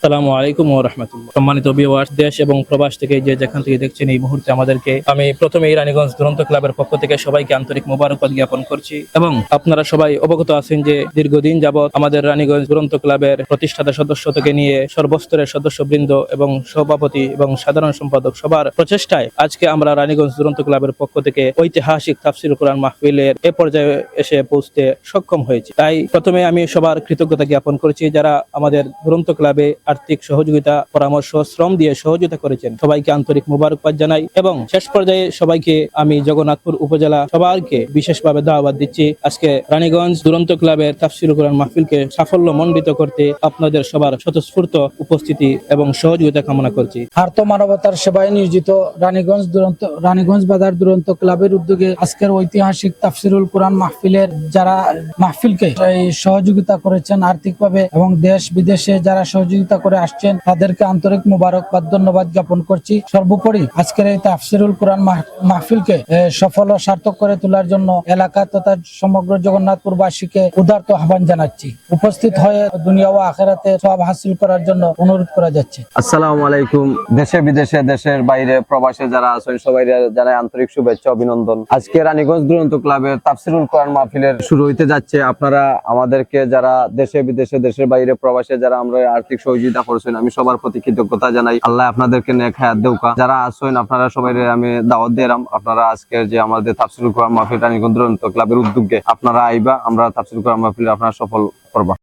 আসসালামু আলাইকুম রাহমাতুল্লাহ। সম্মানিত ভিউয়ার্স দেশ এবং প্রবাস থেকে যে যেখান থেকে দেখছেন এই মুহূর্তে আমাদেরকে, আমি প্রথমে রানীগঞ্জ দুরন্ত ক্লাবের পক্ষ থেকে সবাইকে আন্তরিক মোবারকবাদ জ্ঞাপন করছি এবং আপনারা সবাই অবগত আছেন যে দীর্ঘদিন যাবৎ আমাদের রানীগঞ্জ দুরন্ত ক্লাবের প্রতিষ্ঠাতা সদস্য থেকে নিয়ে সর্বস্তরের সদস্যবৃন্দ এবং সভাপতি এবং সাধারণ সম্পাদক সবার প্রচেষ্টায় আজকে আমরা রানীগঞ্জ দুরন্ত ক্লাবের পক্ষ থেকে ঐতিহাসিক তাফসির কোরআন মাহফিলের এ পর্যায়ে এসে পৌঁছতে সক্ষম হয়েছি। তাই প্রথমে আমি সবার কৃতজ্ঞতা জ্ঞাপন করছি যারা আমাদের দুরন্ত ক্লাবে আর্থিক সহযোগিতা, পরামর্শ, শ্রম দিয়ে সহযোগিতা করেছেন। সবাইকে আন্তরিক মোবারকবাদ জানাই এবং শেষ পর্যায়ে সবাইকে আমি জগন্নাথপুর উপজেলা সবাইকে বিশেষভাবে দাওয়াত দিচ্ছি। আজকে রানীগঞ্জ দুরন্ত ক্লাবের তাফসির কোরআন মাহফিলকে সাফল্য মণ্ডিত করতে আপনাদের সবার স্বতঃস্ফূর্ত উপস্থিতি এবং সহযোগিতা কামনা করছি। আর্ত মানবতার সেবায় নিয়োজিত রানীগঞ্জ দুরন্ত, রানীগঞ্জ বাজার দুরন্ত ক্লাবের উদ্যোগে আজকের ঐতিহাসিক তাফসিরুল কোরআন মাহফিলের যারা মাহফিলকে সহযোগিতা করেছেন আর্থিকভাবে এবং দেশ বিদেশে যারা সহযোগিতা করে আসছেন। তাদেরকে আন্তরিক মুবারকবাদ ধন্যবাদ জ্ঞাপন করছি। সর্বোপরি আজকের এই তাফসিরুল কোরআন মাহ- মাহফিলকে সফল ও সার্থক করে তোলার জন্য এলাকা তথা সমগ্র জগন্নাথপুরবাসীকে উদারত আহ্বান জানাচ্ছি। উপস্থিত হয়ে দুনিয়া ও আখেরাতে সব হাসিল করার জন্য অনুরোধ করা যাচ্ছে। আসসালামু আলাইকুম। দেশে বিদেশে, দেশের বাইরে প্রবাসে যারা আছেন, সবাই জানাই আন্তরিক শুভেচ্ছা, অভিনন্দন। আজকে রানীগঞ্জ দুরন্ত ক্লাবের তাফসিরুল কোরআন মাহফিলের শুরু হইতে যাচ্ছে। আপনারা আমাদেরকে যারা দেশে বিদেশে, দেশের বাইরে প্রবাসে যারা আমরা আর্থিক সহযোগিতা করছেন আমি সবার প্রতি কৃতজ্ঞতা জানাই। আল্লাহ আপনাদেরকে নেক হায়াত দেউকা যারা আছেন, আপনারা সবাই আমি দাওয়াত দিলাম আপনারা আজকের যে আমাদের তাফসিল কোরআন মাহফিল রানীগঞ্জ ক্লাবের উদ্যোগে আপনারা আইবা, আমরা তাফসিল কোরআন মাহফিল আপনারা সফল করবা।